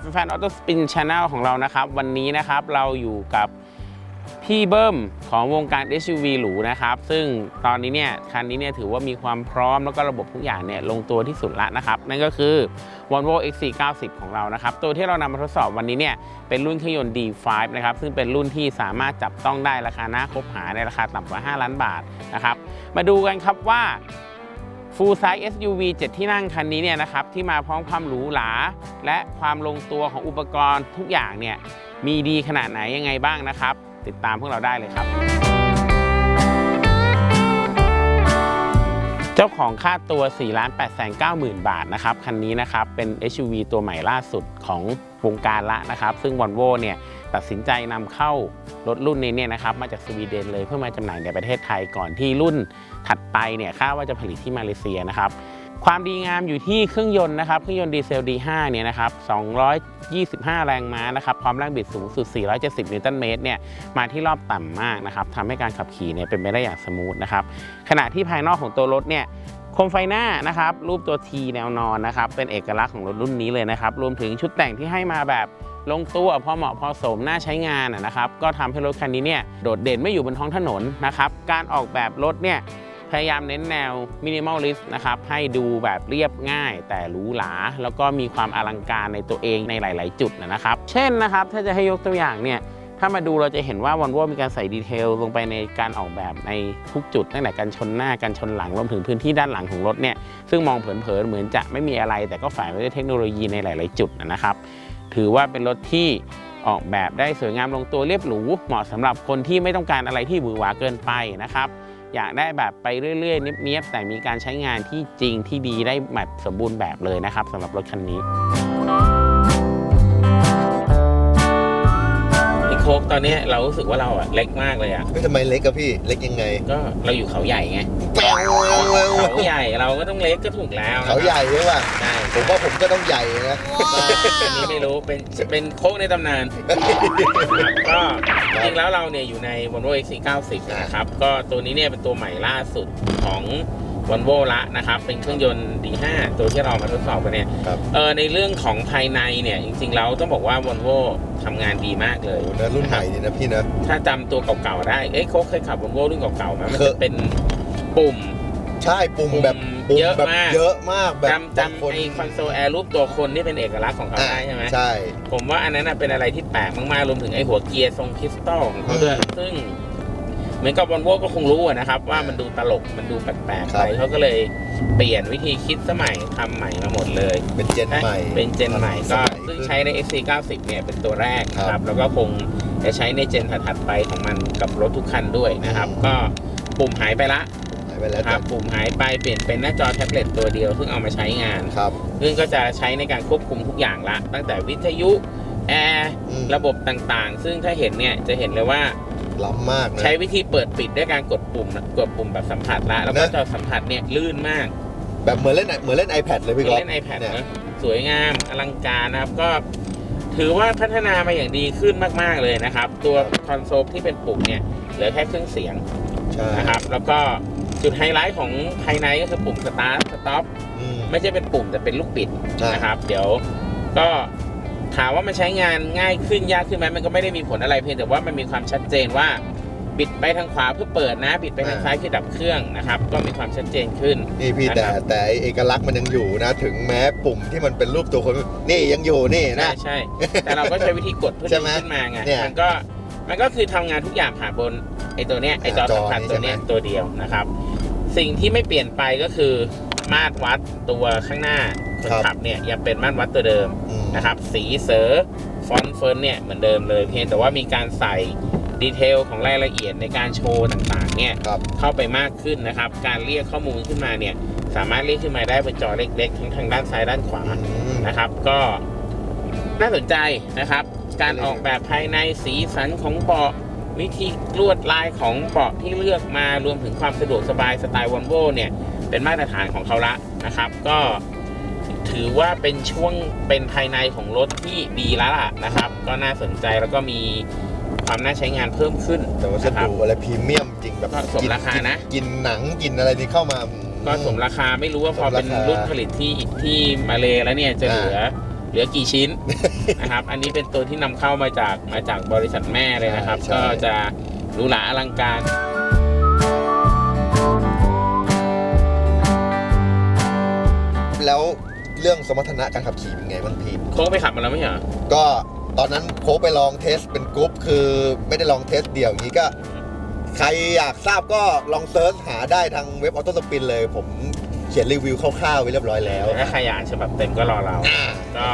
แฟนๆออโต้สปินช n แนลของเรานะครับ วันนี้นะครับเราอยู่กับพี่เบิ้มของวงการ SUV หรูนะครับ ซึ่งตอนนี้เนี่ยคันนี้เนี่ยถือว่ามีความพร้อมแล้วก็ระบบทุกอย่างเนี่ยลงตัวที่สุดละนะครับ นั่นก็คือ Volvo XC90 ของเรานะครับ ตัวที่เรานำมาทดสอบวันนี้เนี่ยเป็นรุ่นเครื่องยนต์ D5 นะครับ ซึ่งเป็นรุ่นที่สามารถจับต้องได้ราคาหน่าคบหาในราคาต่ำกว่า 5 ล้านบาทนะครับ มาดูกันครับว่า Full Size SUV 7 ที่นั่งคันนี้เนี่ยนะครับที่มาพร้อมความหรูหราและความลงตัวของอุปกรณ์ทุกอย่างเนี่ยมีดีขนาดไหนยังไงบ้างนะครับ ติดตามพวกเราได้เลยครับ เจ้าของค่าตัว 4 8 9 0 0 0 0 บาทนะครับ คันนี้นะครับ เป็น SUV ตัวใหม่ล่าสุดของวงการละนะครับ ซึ่ง Volvo เนี่ยตัดสินใจนำเข้ารถรุ่นนี้เนี่ยนะครับมาจากสวีเดนเลยเพื่อมาจำหน่ายในประเทศไทยก่อนที่รุ่นถัดไปเนี่ยคาดว่าจะผลิตที่มาเลเซียนะครับ ความดีงามอยู่ที่เครื่องยนต์นะครับ เครื่องยนต์ดีเซล D5 เนี่ยนะครับ 225 แรงม้านะครับ ความแรงบิดสูงสุด 470 นิวตันเมตรเนี่ย มาที่รอบต่ำมากนะครับทำให้การขับขี่เนี่ยเป็นไปได้อย่างสมูทนะครับ ขณะที่ภายนอกของตัวรถเนี่ยโคมไฟหน้านะครับ รูปตัว T แนวนอนนะครับ เป็นเอกลักษณ์ของรถรุ่นนี้เลยนะครับ รวมถึงชุดแต่งที่ให้มาแบบลงตัวพอเหมาะพอสมน่าใช้งานนะนะครับ ก็ทำให้รถคันนี้เนี่ยโดดเด่นไม่อยู่บนท้องถนนนะครับ การออกแบบรถเนี่ย พยายามเน้นแนวมินิมอลลิสต์นะครับ ให้ดูแบบเรียบง่ายแต่หรูหรา แล้วก็มีความอลังการในตัวเองในหลาย ๆ จุดนะครับ เช่นนะครับ ถ้าจะให้ยกตัวอย่างเนี่ยถ้ามาดูเราจะเห็นว่า Volvo มีการใส่ดีเทลลงไปในการออกแบบในทุกจุดตั้งแต่การชนหน้าการชนหลังรวมถึงพื้นที่ด้านหลังของรถเนี่ยซึ่งมองเผินๆเหมือนจะไม่มีอะไร แต่ก็แฝงไว้ด้วยเทคโนโลยีในหลาย ๆ จุดนะครับ ถือว่าเป็นรถที่ออกแบบได้สวยงามลงตัวเรียบหรูเหมาะสำหรับคนที่ไม่ต้องการอะไรที่หวือหวาเกินไปนะครับ อยากได้แบบไปเรื่อยๆเนียบๆแต่มีการใช้งานที่จริงที่ดีได้แบบสมบูรณ์แบบเลยนะครับสำหรับรถคันนี้ คกตอนนี้เรารู้สึกว่าเราอะเล็กมากเลยอะเฮ้ยทำไมเล็กอะพี่เล็กยังไงก็เราอยู่เขาใหญ่ไงแป๊วเขาใหญ่เราก็ต้องเล็กก็ถูกแล้วนะครับเขาใหญ่ใช่ป่ะใช่ผมว่าผมก็ต้องใหญ่นะอันนี้ไม่รู้เป็นเป็นโคกในตำนานครับก็จริงๆแล้วเราเนี่ยอยู่ใน Volvo XC90 นะครับก็ตัวนี้เนี่ยเป็นตัวใหม่ล่าสุดของ Volvo ละนะครับ เป็นเครื่องยนต์ D5 ตัวที่เรามาทดสอบกันเนี่ยครับ เออในเรื่องของภายในเนี่ยจริงๆแล้วต้องบอกว่า Volvo ทำงานดีมากเลย โอ้นะรุ่นใหม่ดีนะพี่นะ ถ้าจำตัวเก่าๆได้ เอ้ยเขาเคยขับ Volvo รุ่นเก่าๆไหมมันเคย จะเป็นปุ่ม ใช่ปุ่มแบบปุ่มปุ่มเยอะแบบมาก เยอะมากแบบจำจำบางไอ้คอนโซลแอร์รูปตัวคนที่เป็นเอกลักษณ์ของเขาอะได้ใช่ไหม ใช่ ผมว่าอันนั้นนะเป็นอะไรที่แปลกมากๆ รวมถึงไอ้หัวเกียร์ทรงคริสตัลของเขาด้วย ซึ่ง เหมือนกับวอลโวก็คงรู้อะนะครับว่ามันดูตลกมันดูแปลกๆไปเขาก็เลยเปลี่ยนวิธีคิดสมัยทำใหม่มาหมดเลย เป็นเจนใหม่เป็นเจนใหม่ก็สมัยซึ่งขึ้นใช้ใน XC90 เนี่ยเป็นตัวแรกนะคครัรับบแล้วก็คงจะใช้ในเจนถัดๆไปของมันกับรถทุกคันด้วยนะครับอืมก็ปุ่มหายไปละหายไปแล้วนะครับปุ่มหายไปเปลี่ยนเป็นหน้าจอแท็บเล็ตตัวเดียวซึ่งเอามาใช้งานครับซึ่งก็จะใช้ในการควบคุมทุกอย่างละ ตั้งแต่วิทยุแอร์อืมระบบต่างๆ ซึ่งถ้าเห็นเนี่ยจะเห็นเลยว่า ล้ำมากนะ ใช้วิธีเปิดปิดด้วยการกดปุ่มนะกดปุ่มแบบสัมผัสละแล้วก็นะ จอสัมผัสเนี่ยลื่นมากแบบเหมือนเล่นเหมือนเล่น iPad เลยพี่เหมืก๊ออนฟเล่น iPad เนี่ยนะสวยงามอลังการนะครับก็ ถือว่าพัฒนามาอย่างดีขึ้นมาก ๆ เลยนะครับ ตัวคอนโซลที่เป็นปุ่มเนี่ยเหลือแค่เครื่องเสียงใช่นะครับ แล้วก็จุดไฮไลท์ของภายในก็คือปุ่มสตาร์ทสต็อป อืม ไม่ใช่เป็นปุ่มแต่เป็นลูกปิดใช่ นะครับ เดี๋ยวก็ ถามว่ามันใช้งานง่ายขึ้นยากขึ้นไหมมันก็ไม่ได้มีผลอะไรเพียงแต่ว่ามันมีความชัดเจนว่าบิดไปทางขวาเพื่อเปิดนะบิดไปทางซ้ายคือดับเครื่องนะครับ ก็มีความชัดเจนขึ้นนี่พี่แต่นะครับแต่เอกลักษณ์มันยังอยู่นะ ถึงแม้ปุ่มที่มันเป็นรูปตัวคนนี่ยังอยู่นี่ใช่นะใช่ แต่เราก็ใช้วิธีกดเพื่อใช่ดึงไหมขึ้นมาไงเนี่ยมันก็มันก็คือทำงานทุกอย่างผ่านบนไอตัวเนี้ยไอจอจอสัมผัสนี้ตัวเนี้ยใช่ไหมตัวเดียวนะครับ สิ่งที่ไม่เปลี่ยนไปก็คือมาตรวัดตัวข้างหน้าคนขับเนี่ยยังเป็นมาตรวัดตัวเดิมอืม นะครับ สีเสือฟอนต์เฟิร์นเนี่ยเหมือนเดิมเลยเพียงแต่ว่ามีการใส่ดีเทลของรายละเอียดในการโชว์ต่างๆเนี่ยครับเข้าไปมากขึ้นนะครับ การเรียกข้อมูลขึ้นมาเนี่ยสามารถเรียกขึ้นมาได้บนจอเล็กๆทั้งทางด้านซ้ายด้านขวาอืมนะครับ ก็น่าสนใจนะครับ การออกแบบภายในสีสันของเบาะวิธีลวดลายของเบาะที่เลือกมารวมถึงความสะดวกสบายสไตล์วอลโวเนี่ยเป็นมาตรฐานของเขาละนะครับ ก็ ถือว่าเป็นช่วงเป็นภายในของรถที่ดีแล้วล่ะนะครับ ก็น่าสนใจแล้วก็มีความน่าใช้งานเพิ่มขึ้นแต่ว่าสนะครับดุอะไรพรีเมียมจริงแบบก็สมราคานะ กินหนังกินอะไรที่เข้ามา ก็สมราคาไม่รู้ว่าพอเป็นสมราคารุ่นผลิตที่ที่มาเลแล้วเนี่ยจะเหลือเหลือกี่ชิ้นนะครับ อันนี้เป็นตัวที่นำเข้ามาจากมาจากบริษัทแม่เลยนะครับใช่ก็จะหรูหราอลังการ เรื่องสมรรถนะการขับขี่เป็นไงบ้างพี่โค้งไปขับมาแล้วไม่ใช่เหรอก็ตอนนั้นโค้ชไปลองเทสเป็นกรุ๊ปคือไม่ได้ลองเทสเดี่ยวอย่างนี้ก็ ใครอยากทราบก็ลองเซิร์ชหาได้ทางเว็บออโต้สปินเลย ผมเขียนรีวิวคร่าวๆไว้เรียบร้อยแล้วถ้าใครอยากอ่านฉบับเต็มก็รอเราอ่าก็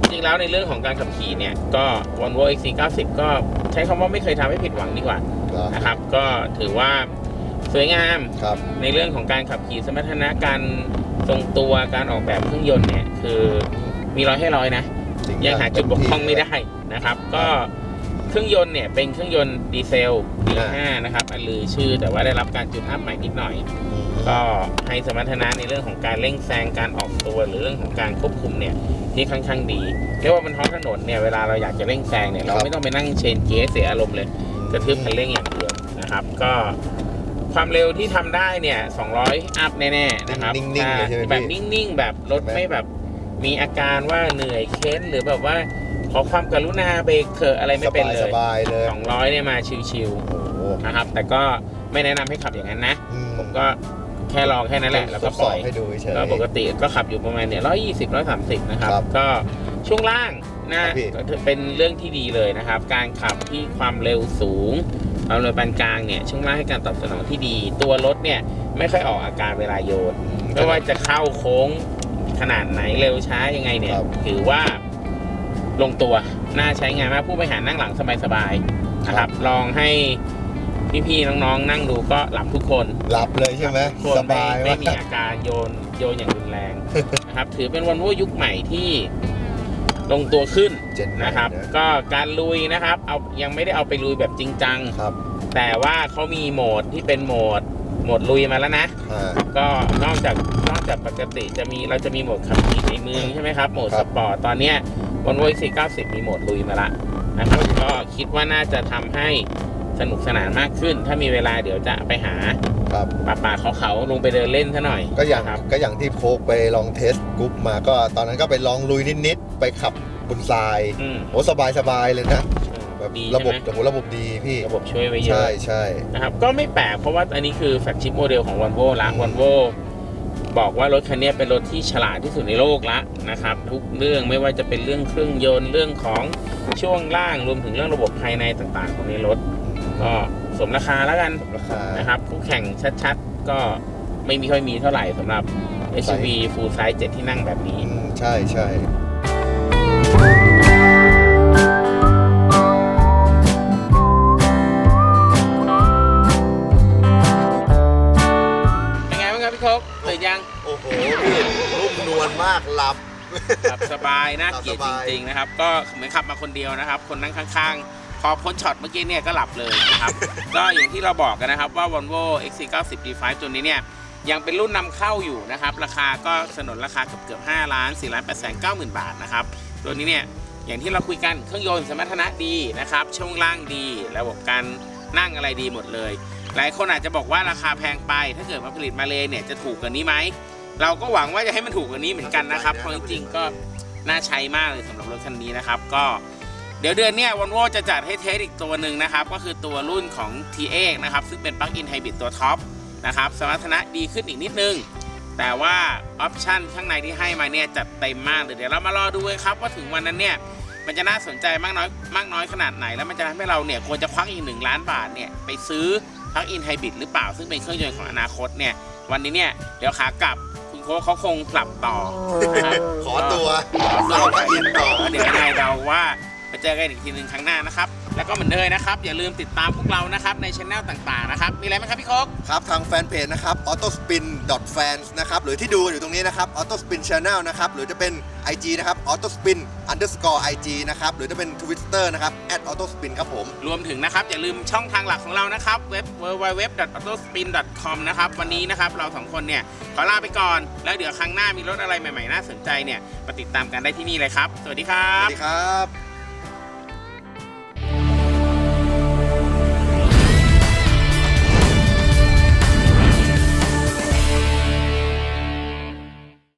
จริงๆแล้วในเรื่องของการขับขี่เนี่ย ก็ Volvo XC90 ก็ใช้คำว่าไม่เคยทำให้ผิดหวังดีกว่าเหรอนะครับ ก็ถือว่าสวยงามครับในเรื่องของการขับขี่สมรรถนะการ ทรงตัวการออกแบบเครื่องยนต์เนี่ย คือมีร้อยให้ร้อยนะจริยังหาจุดบกพร่องไม่เต็ได้นะครับ ก็เครื่องยนต์เนี่ยเป็นเครื่องยนต์ดีเซล D5 นะครับ อันลือชื่อแต่ว่าได้รับการจูนอัพใหม่นิดหน่อยที่ก็ให้สมรรถนะในเรื่องของการเร่งแซงการออกตัวหรือเรื่องของการควบคุมเนี่ยที่ค่อนข้างดีเรียกว่าบนท้องถนนเนี่ยเวลาเราอยากจะเร่งแซงเนี่ยเราไม่ต้องไปนั่งเชนเกียร์เสียอารมณ์เลยกระทืบคันเร่งอย่างเดียวนะครับ ก็ ความเร็วที่ทำได้เนี่ย200 อัพแน่ๆนะครับนิ่งๆเลยใช่ไหมแบบพี่นิ่งๆ แบบรถใช่ไหมไม่แบบมีอาการว่าเหนื่อยเค้นหรือแบบว่าขอความกรุณาเบรกเถอะอะไรไม่เป็นเลสยบายๆเลย200เนี่ยมาชิวโอ้โหๆนะครับ แต่ก็ไม่แนะนำให้ขับอย่างนั้นนะ อืผมก็แค่ลองแค่นั้นแหละ แล้วก็ปล่อยทดสบให้ดูเฉย ก็ปกติก็ขับอยู่ประมาณเนี่ยร้อยยี่สิบร้อยสามสิบนะครับ ครับก็ช่วงล่างนะครับพี่ ก็ถือเป็นเรื่องที่ดีเลยนะครับ การขับที่ความเร็วสูง ความเร็วปานกลางเนี่ยช่วงล่างให้การตอบสนองที่ดี ตัวรถเนี่ยไม่ค่อยออกอาการเวลาโยนไม่ว่าจะเข้าโค้งขนาดไหนเร็วช้ายังไงเนี่ย ครับ ถือว่าลงตัวน่าใช้งานมากผู้บริหารนั่งหลังสบายๆนะครับ ลองให้พี่ๆน้องๆ นั่งดูก็หลับทุกคนหลับเลยใช่ไหมทุกคนสบายไม่มาไม่มีกอาการโยนโยนอย่างรุนแรงนะครับ ถือเป็นวันโวยุคใหม่ที่ ลงตัวขึ้นเจ็ดนะครับนะก็การลุยนะครับเอายังไม่ได้เอาไปลุยแบบจริงจัง ครับแต่ว่าเขามีโหมดที่เป็นโหมดโหมดลุยมาแล้วนะ อ่า ก็นอกจากนอกจากปกติจะมีเราจะมีโหมดขับขี่ในเมืองใช่ไหมครับ โหมดคสรับปอร์ตตอนเนี้ยบนโวย490 มีโหมดลุยมาละนะครับก็คิดว่าน่าจะทำให้สนุกสนานมากขึ้น ถ้ามีเวลาเดี๋ยวจะไปหา ครับ ป่าป่าเขาเขาๆลงไปเดินเล่นซะหน่อยก็อย่างครับ ก็อย่างที่โค้กไปลองเทสกรุ๊ปมาก็ตอนนั้นก็ไปลองลุยนิดๆไปขับบนทรายอืมโอ้สบายสบายๆเลยนะแบบดีระบบใช่ไหมโอ้โหระบบดีพี่ระบบช่วยไว้เยใช่อะใช่ นะครับก็ไม่แปลกเพราะว่าอันนี้คือแฟลกชิพโมเดลของ Volvo ละ Volvo บอกว่ารถคันนี้เป็นรถที่ฉลาดที่สุดในโลกละนะครับ ทุกเรื่องไม่ว่าจะเป็นเรื่องเครื่องยนต์เรื่องของช่วงล่างรวมถึงเรื่องระบบภายในต่างๆ ของในรถ ก็ สมราคาแล้วกันราคานะครับคู่แข่งชัดๆ ก็ไม่มีค่อยมีเท่าไหร่สำหรับ SUV full size 7ที่นั่งแบบนี้อืมใช่ใช่เป็นไงบ้างครับพี่คกตื่นยัง โอ้โหพี่นุ่มนวลมากหลับหลับสบายน่าเกลียดหลับจสบายริงๆนะครับ ก็เหมือนขับมาคนเดียวนะครับ คนนั่งข้างๆ พอพ้นช็อตเมื่อกี้เนี่ยก็หลับเลยนะครับ ก็อย่างที่เราบอกกันนะครับว่า Volvo XC90 D5 ตัวนี้เนี่ยยังเป็นรุ่นนำเข้าอยู่นะครับ ราคาก็สนนราคาเกือบเกือบ5ล้าน4ล้าน8แสน9หมื่นบาทนะครับ ตัวนี้เนี่ยอย่างที่เราคุยกันเครื่องยนต์สมรรถนะดีนะครับ ช่วงล่างดี ระบบการนั่งอะไรดีหมดเลย หลายคนอาจจะบอกว่าราคาแพงไป ถ้าเกิดมาผลิตมาเลยเนี่ยจะถูกกว่านี้ไหม เราก็หวังว่าจะให้มันถูกกว่านี้เหมือนกันนะครับเพราะจริงๆก็น่าใช้มากเลยสำหรับรถคันนี้นะครับ ก็เดี๋ยวเดือนเนี้ยวอนโวจะจัดให้เทสอีกตัวหนึ่งนะครับ ก็คือตัวรุ่นของ T8 นะครับ ซึ่งเป็นปลั๊กอินไฮบริดตัวท็อปนะครับสมรรถนะดีขึ้นอีกนิดนึง แต่ว่าออปชันข้างในที่ให้มาเนี่ยจัดเต็มมากเลยเดี๋ยวเรามารอดูกันครับ ว่าถึงวันนั้นเนี่ยมันจะน่าสนใจมากน้อยมากน้อยขนาดไหน แล้วมันจะทำให้เราเนี่ยควรจะควักอีกหนึ่งล้านบาทเนี่ยไปซื้อปลั๊กอินไฮบริดหรือเปล่า ซึ่งเป็นเครื่องยนต์ของอนาคตเนี่ยวันนี้เนี่ยเดี๋ยวขากลับคุณโค้ชเขาคงปรับต่อนะครับขอตัวเราเราก็ก็อิอินนต่ต่ออเดี๋ยวยังไงเราว่า ไปเจอกันอีกทีหนึ่งครั้งหน้านะครับ แล้วก็เหมือนเดิมนะครับ อย่าลืมติดตามพวกเรานะครับในช anel ต่างๆนะครับ มีอะไรไหมครับพี่โคกครับ ทางแฟนเพจนะครับ autospin fans นะครับ หรือที่ดูกันอยู่ตรงนี้นะครับ autospin channel นะครับ หรือจะเป็น IG นะครับ autospin underscore IG นะครับ หรือจะเป็น Twitter นะครับ at autospin ครับผม รวมถึงนะครับ อย่าลืมช่องทางหลักของเรานะครับเว็บ www.autospin.com นะครับ วันนี้นะครับเราสองคนเนี่ยขอลาไปก่อน แล้วเดี๋ยวครั้งหน้ามีรถอะไรใหม่ๆน่าสนใจเนี่ยมาติดตามกันได้ที่นี่เลยครับ สวัสดีครัสวับ สดีครับ